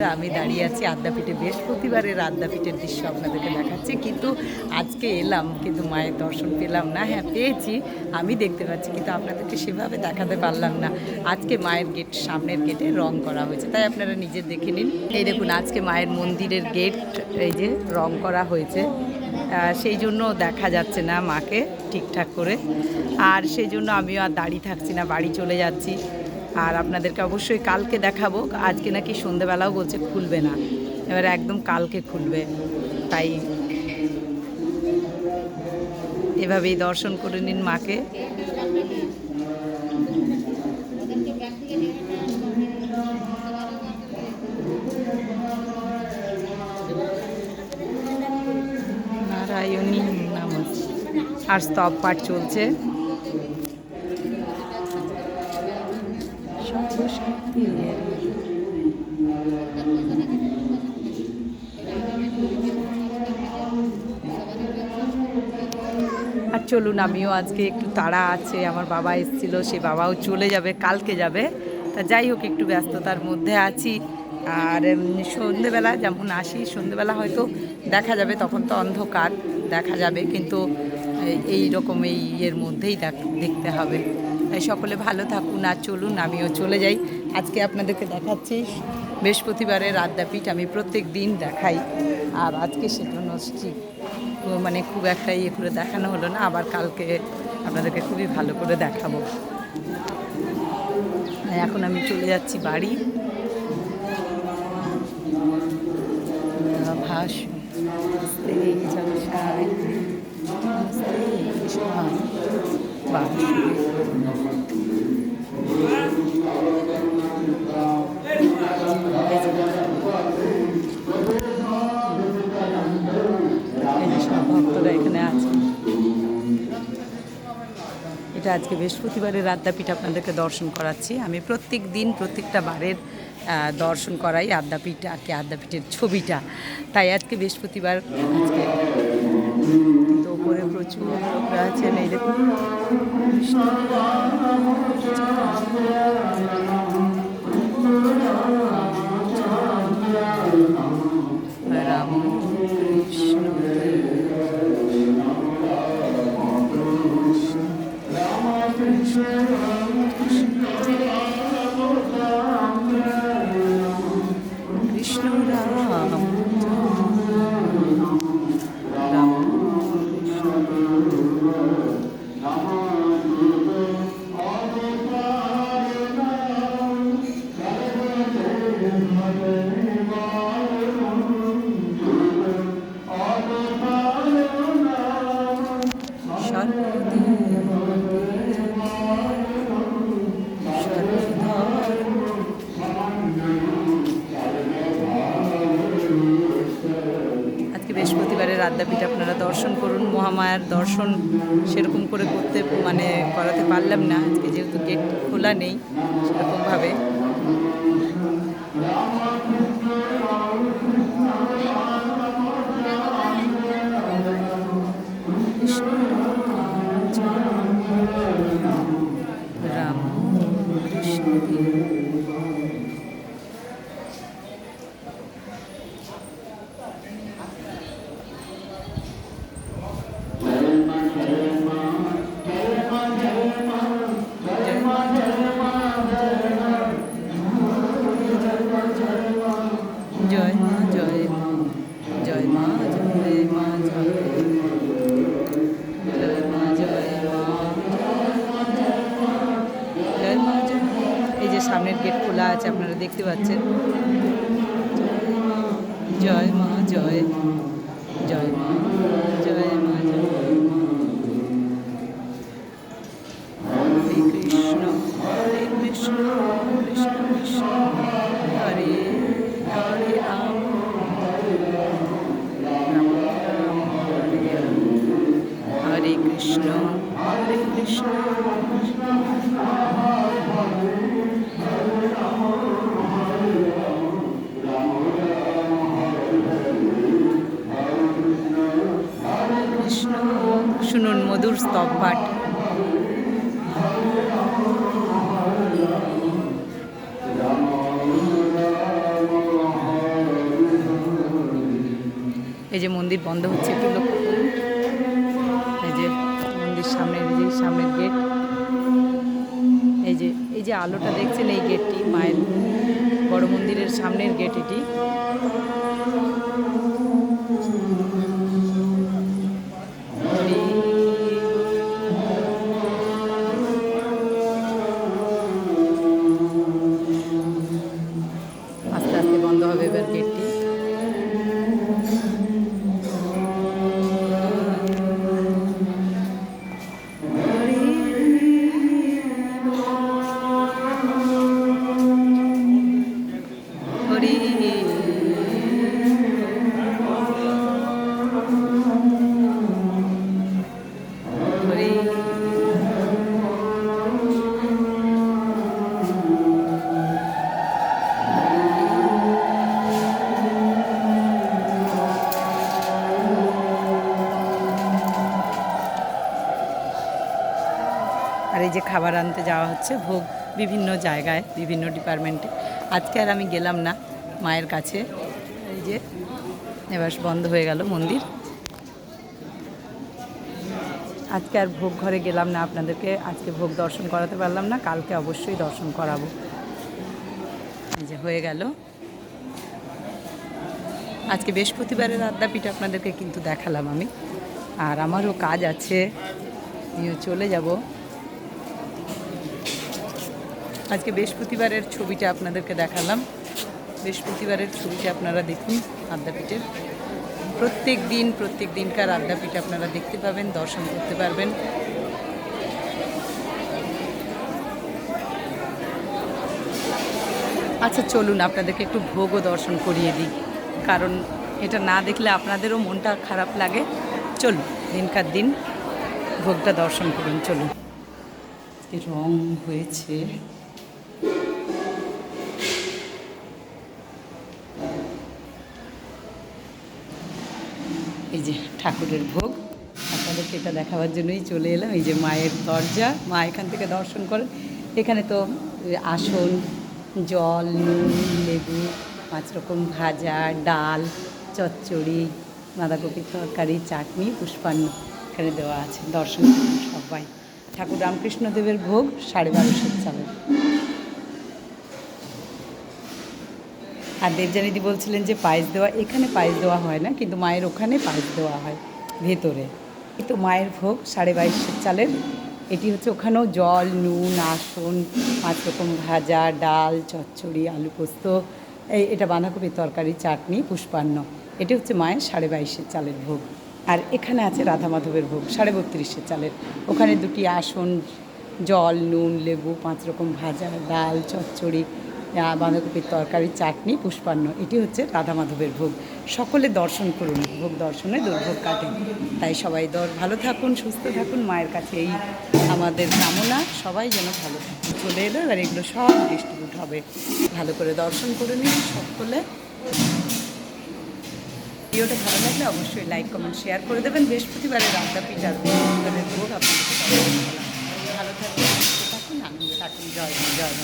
আমি দাঁড়িয়ে আছি আদ্যাপীঠে বৃহস্পতিবারের আদ্যাপীঠের দৃশ্য আপনাদেরকে দেখাচ্ছি। কিন্তু আজকে এলাম, কিন্তু মায়ের দর্শন পেলাম না। হ্যাঁ পেয়েছি। আমি দেখতে পাচ্ছি, কিন্তু আপনাদেরকে সেভাবে দেখাতে পারলাম না। আজকে মায়ের গেট, সামনের গেটে রং করা হয়েছে। তাই আপনারা নিজে দেখে নিন। এই দেখুন, আজকে মায়ের মন্দিরের গেট, এই যে রং করা হয়েছে। সেই জন্য দেখা যাচ্ছে না মাকে ঠিকঠাক করে। আর সেই জন্য আমিও আর দাঁড়িয়ে থাকছি না, বাড়ি চলে যাচ্ছি। আর আপনাদেরকে অবশ্যই কালকে দেখাবো। আজকে নাকি সন্ধেবেলাও বলছে খুলবে না। এবার একদম কালকে খুলবে। তাই এভাবেই দর্শন করে নিন মাকে। নারায়ণী নাম আর স্তব পাঠ চলছে। আর চলুন, আমিও আজকে একটু তাড়া আছে, আমার বাবা এসেছিল, সে বাবাও চলে যাবে, কালকে যাবে। তা যাই হোক, একটু ব্যস্ততার মধ্যে আছি। আর সন্ধেবেলা যেমন আসি, সন্ধেবেলা হয়তো দেখা যাবে, তখন তো অন্ধকার, দেখা যাবে, কিন্তু এই- রকম এই ইয়ের মধ্যেই দেখ- দেখতে হবে। তাই সকলে ভালো থাকুন আর চলুন, আমিও চলে যাই। আজকে আপনাদেরকে দেখাচ্ছি বৃহস্পতিবারের আদ্যাপীঠ আমি প্রত্যেক দিন দেখাই। আর আজকে সেজন্য ঠিক মানে খুব একটা ইয়ে করে দেখানো হলো না, আবার কালকে আপনাদেরকে খুবই ভালো করে দেখাবো। এখন আমি চলে যাচ্ছি বাড়ি। ভাস এখানে আছে এটা আজকে বৃহস্পতিবারের আদ্যাপীঠ আপনাদেরকে দর্শন করাচ্ছি। আমি প্রত্যেক দিন, প্রত্যেকটা বারের দর্শন করাই আদ্যাপীঠ, আর কি আদ্যাপীঠের ছবিটা। তাই আজকে বৃহস্পতিবার আজকে। কিন্তু ওপরে প্রচুর লোকরা আছেন এই দেখুন আদ্যাপীঠ আপনারা দর্শন করুন, মহামায়ার দর্শন সেরকম করে করতে মানে করাতে পারলাম না। আজকে যেহেতু গেট খোলা নেই, সেরকমভাবে। আপনারা দেখতে পাচ্ছেন। জয় মা, জয় জয় মা জয় মা, জয় হরে কৃষ্ণ হরে কৃষ্ণ কৃষ্ণ হরে হরে হরে কৃষ্ণ হরে কৃষ্ণ। শুনুন মধুর স্তব পাঠ। এই যে মন্দির বন্ধ হচ্ছে, একটু এই যে মন্দির সামনের, এই যে সামনের গেট এই যে এই যে আলোটা দেখছেন এই গেটটি মায়ের বড় মন্দিরের সামনের গেট এটি। এই যে খাবার আনতে যাওয়া হচ্ছে, ভোগ বিভিন্ন জায়গায়, বিভিন্ন ডিপার্টমেন্টে আজকে আর আমি গেলাম না, মায়ের কাছে। এই যে, এবার বন্ধ হয়ে গেল মন্দির। আজকে আর ভোগ ঘরে গেলাম না, আপনাদেরকে আজকে ভোগ দর্শন করাতে পারলাম না, কালকে অবশ্যই দর্শন করাবো। এই যে, হয়ে গেল। আজকে বৃহস্পতিবারের আদ্যাপীঠ আপনাদেরকে কিন্তু দেখালাম আমি। আর আমারও কাজ আছে চলে যাব। আজকে বৃহস্পতিবারের ছবিটা আপনাদেরকে দেখালাম। বৃহস্পতিবারের ছবিটা আপনারা দেখুন আদ্যাপীঠের প্রত্যেক দিন, প্রত্যেক দিনকার আদ্যাপীঠ আপনারা দেখতে পাবেন, দর্শন করতে পারবেন। আচ্ছা চলুন আপনাদেরকে একটু ভোগও দর্শন করিয়ে দিই। কারণ এটা না দেখলে আপনাদেরও মনটা খারাপ লাগে। চলুন, দিনকার দিন ভোগটা দর্শন করুন, চলুন। রং হয়েছে। এই যে ঠাকুরের ভোগ। আপনাদেরকে এটা দেখাবার জন্যই চলে এলাম। এই যে মায়ের দরজা। মা এখান থেকে দর্শন করেন। এখানে তো আসন, জল, নুন, লেবু, পাঁচ রকম ভাজা, ডাল, চচ্চড়ি বাঁধাকপির তরকারি, চাটনি, পুষ্পান্ন এখানে দেওয়া আছে। দর্শন সবাই। ঠাকুর রামকৃষ্ণদেবের ভোগ সাড়ে বারোশো চালে। আর দেবজানিদি বলছিলেন যে পায়েস দেওয়া, এখানে পায়েস দেওয়া হয় না, কিন্তু মায়ের ওখানে পায়েস দেওয়া হয়, ভেতরে। এই তো মায়ের ভোগ সাড়ে বাইশের চালের। এটি হচ্ছে ওখানেও জল, নুন, আসন, পাঁচ রকম ভাজা, ডাল, চচ্চড়ি, আলু পোস্ত, এই এটা বাঁধাকপির তরকারি, চাটনি, পুষ্পান্ন। এটি হচ্ছে মায়ের সাড়ে বাইশের চালের ভোগ। আর এখানে আছে রাধা মাধবের ভোগ, সাড়ে বত্রিশের চালের। ওখানে দুটি আসন, জল, নুন, লেবু, পাঁচ রকম ভাজা, ডাল, চচ্চড়ি বাঁধাকপির তরকারি চাটনি, পুষ্পান্ন। এটি হচ্ছে রাধা মাধবের ভোগ। সকলে দর্শন করুন, ভোগ দর্শনে দুর্ভোগ কাটে। তাই সবাই দর, ভালো থাকুন, সুস্থ থাকুন। মায়ের কাছে এই আমাদের কামনা, সবাই যেন ভালো থাকুন। চলে এলো, এবার এগুলো সব ডিস্ট্রিবিউট হবে। ভালো করে দর্শন করে নিন সকলে। ভিডিওটা ভালো লাগলে অবশ্যই লাইক কমেন্ট শেয়ার করে দেবেন। বৃহস্পতিবারের রান্না পিঠার ভোগ, আপনাদের ভালো থাকুন, সুস্থ থাকুন। জয় জয়